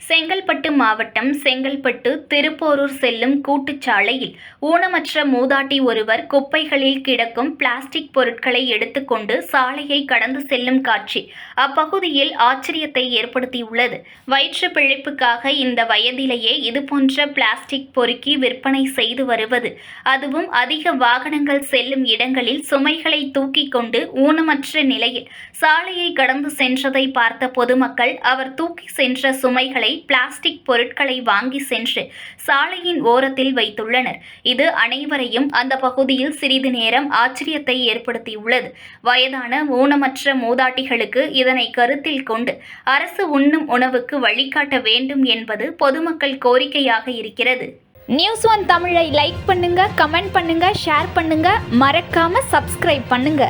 செங்கல்பட்டு மாவட்டம் செங்கல்பட்டு திருப்போரூர் செல்லும் கூட்டுச்சாலையில் ஊனமற்ற மூதாட்டி ஒருவர் குப்பைகளில் கிடக்கும் பிளாஸ்டிக் பொருட்களை எடுத்துக்கொண்டு சாலையை கடந்து செல்லும் காட்சி. அப்பகுதியில் ஆச்சரியத்தை ஏற்படுத்தியுள்ளது. வயிற்று பிழைப்புக்காக இந்த வயதிலேயே இதுபோன்ற பிளாஸ்டிக் பொறுக்கி விற்பனை செய்து வருவது. அதுவும் அதிக வாகனங்கள் செல்லும் இடங்களில் சுமைகளை தூக்கிக் கொண்டு ஊனமற்ற நிலையில் சாலையை கடந்து சென்றதை பார்த்த பொதுமக்கள் அவர் தூக்கி சென்ற சுமைகளை பிளாஸ்டிக் பொருட்களை வாங்கி சென்று சாலையின் ஓரத்தில் வைத்துள்ளனர். இது அனைவரையும் அந்த பகுதியில் சிறிது நேரம் ஆச்சரியத்தை ஏற்படுத்தியுள்ளது. வயதான ஊனமற்ற மூதாட்டிகளுக்கு இதனை கருத்தில் கொண்டு அரசு உண்ணும் உணவுக்கு வழிகாட்ட வேண்டும் என்பது பொதுமக்கள் கோரிக்கையாக இருக்கிறது. நியூஸ் ஒன் தமிழை லைக் பண்ணுங்க கமெண்ட் பண்ணுங்க ஷேர் பண்ணுங்க. மறக்காம சப்ஸ்கிரைப் பண்ணுங்க.